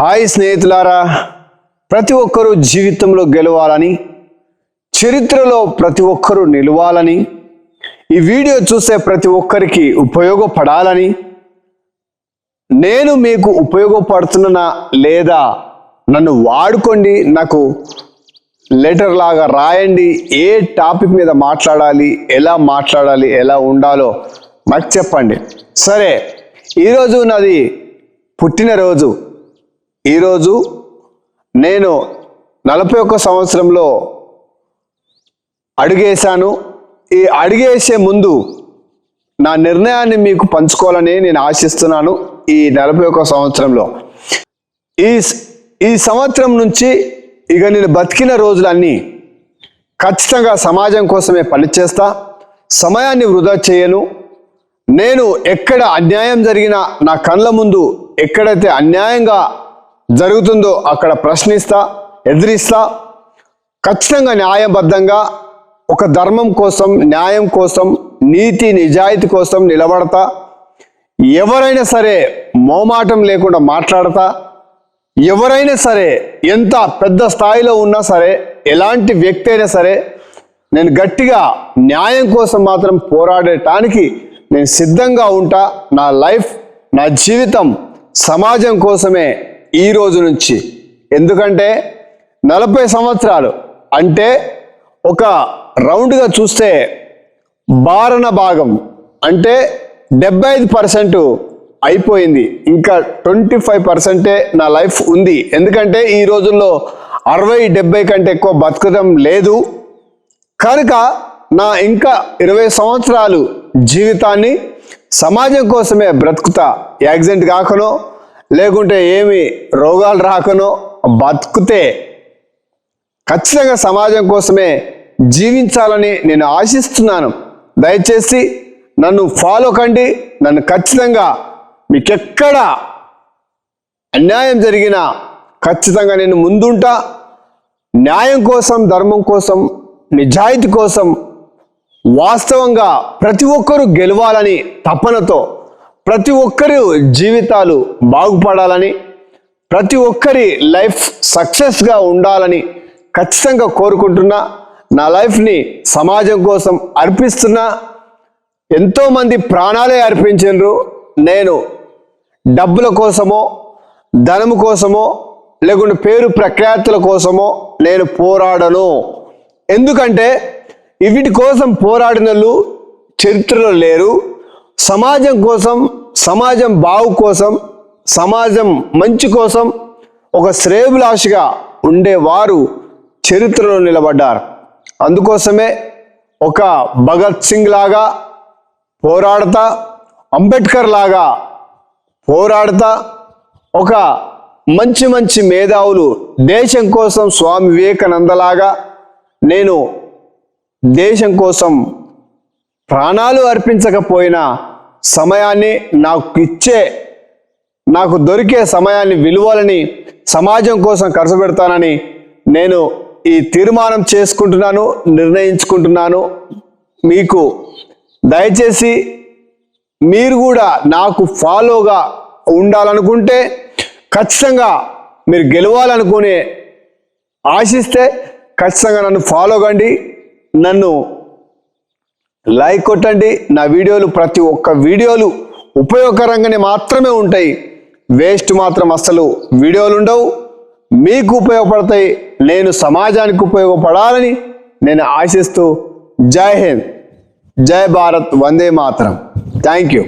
Hi స్నేహితులారా ప్రతి ఒక్కరూ జీవితంలో గెలవాలని చరిత్రలో ప్రతి ఒక్కరూ నిలవాలని ఈ వీడియో చూసే ప్రతి ఒక్కరికి ఉపయోగపడాలని నేను మీకు ఉపయోగపడుతున్నా లేదా నన్ను వాడుకోండి నాకు లెటర్ లాగా రాయండి ఏ టాపిక్ మీద మాట్లాడాలి ఎలా మాట్లాడాలి ఎలా ఉండాలో నాకు చెప్పండి. సరే ఈరోజు నాది పుట్టినరోజు. ఈరోజు నేను నలభై ఒక్క సంవత్సరంలో అడుగేశాను. ఈ అడుగేసే ముందు నా నిర్ణయాన్ని మీకు పంచుకోవాలని నేను ఆశిస్తున్నాను ఈ నలభై ఒక్క సంవత్సరంలో. ఈ ఈ సంవత్సరం నుంచి ఇక నేను బతికిన రోజులన్నీ ఖచ్చితంగా సమాజం కోసమే పనిచేస్తా సమయాన్ని వృధా చేయను. నేను ఎక్కడ అన్యాయం జరిగినా నా కళ్ళ ముందు ఎక్కడైతే అన్యాయంగా జరుగుతుందో అక్కడ ప్రశ్నిస్తా ఎదిరిస్తా. ఖచ్చితంగా న్యాయబద్ధంగా ఒక ధర్మం కోసం న్యాయం కోసం నీతి నిజాయితీ కోసం నిలబడతా. ఎవరైనా సరే మోమాటం లేకుండా మాట్లాడతా. ఎవరైనా సరే ఎంత పెద్ద స్థాయిలో ఉన్నా సరే ఎలాంటి వ్యక్తి అయినా సరే నేను గట్టిగా న్యాయం కోసం మాత్రం పోరాడటానికి నేను సిద్ధంగా ఉంటా. నా లైఫ్ నా జీవితం సమాజం కోసమే ఈ రోజు నుంచి. ఎందుకంటే నలభై సంవత్సరాలు అంటే ఒక రౌండ్గా చూస్తే బారణ భాగం అంటే డెబ్బై ఐదు పర్సెంట్ అయిపోయింది. ఇంకా ట్వంటీ ఫైవ్ పర్సెంటే నా లైఫ్ ఉంది. ఎందుకంటే ఈ రోజుల్లో అరవై డెబ్బై కంటే ఎక్కువ బతకడం లేదు. కనుక నా ఇంకా ఇరవై సంవత్సరాలు జీవితాన్ని సమాజం కోసమే బ్రతుకుతా. యాక్సిడెంట్ కాకనో లేకుంటే ఏమి రోగాలు రాకనో బతుకుతే ఖచ్చితంగా సమాజం కోసమే జీవించాలని నేను ఆశిస్తున్నాను. దయచేసి నన్ను ఫాలో కండి. నన్ను ఖచ్చితంగా మీకెక్కడ అన్యాయం జరిగినా ఖచ్చితంగా నేను ముందుంటా. న్యాయం కోసం ధర్మం కోసం నిజాయితీ కోసం వాస్తవంగా ప్రతి ఒక్కరూ గెలవాలని తపనతో ప్రతి ఒక్కరి జీవితాలు బాగుపడాలని ప్రతి ఒక్కరి లైఫ్ సక్సెస్గా ఉండాలని ఖచ్చితంగా కోరుకుంటున్నా. నా లైఫ్ని సమాజం కోసం అర్పిస్తున్నా ఎంతోమంది ప్రాణాలే అర్పించారు నేను డబ్బుల కోసమో ధనము కోసమో లేకుంటే పేరు ప్రఖ్యాతుల కోసమో నేను పోరాడను. ఎందుకంటే వీటి కోసం పోరాడిన చరిత్రలో లేరు. సమాజం కోసం సమాజం బాగు కోసం సమాజం మంచి కోసం ఒక శ్రేయభిలాషిగా ఉండేవారు చరిత్రలో నిలబడ్డారు. అందుకోసమే ఒక భగత్ సింగ్ లాగా పోరాడతా అంబేద్కర్ లాగా పోరాడతా ఒక మంచి మంచి మేధావులు దేశం కోసం స్వామి వివేకానందలాగా నేను దేశం కోసం ప్రాణాలు అర్పించకపోయినా సమయాన్ని నాకు ఇచ్చే నాకు దొరికే సమయాన్ని విలువలని సమాజం కోసం ఖర్చు పెడతానని నేను ఈ తీర్మానం చేసుకుంటున్నాను నిర్ణయించుకుంటున్నాను. మీకు దయచేసి మీరు కూడా నాకు ఫాలోగా ఉండాలనుకుంటే ఖచ్చితంగా మీరు గెలవాలనుకునే ఆశిస్తే ఖచ్చితంగా నన్ను ఫాలో కండి. నన్ను లైక్ కొట్టండి. నా వీడియోలు ప్రతి ఒక్క వీడియోలు ఉపయోగకరంగానే మాత్రమే ఉంటాయి. వేస్ట్ మాత్రం అస్సలు వీడియోలు ఉండవు. మీకు ఉపయోగపడతాయి. నేను సమాజానికి ఉపయోగపడాలని నేను ఆశిస్తూ జై హింద్. జై భారత్. వందే మాత్రం. Thank you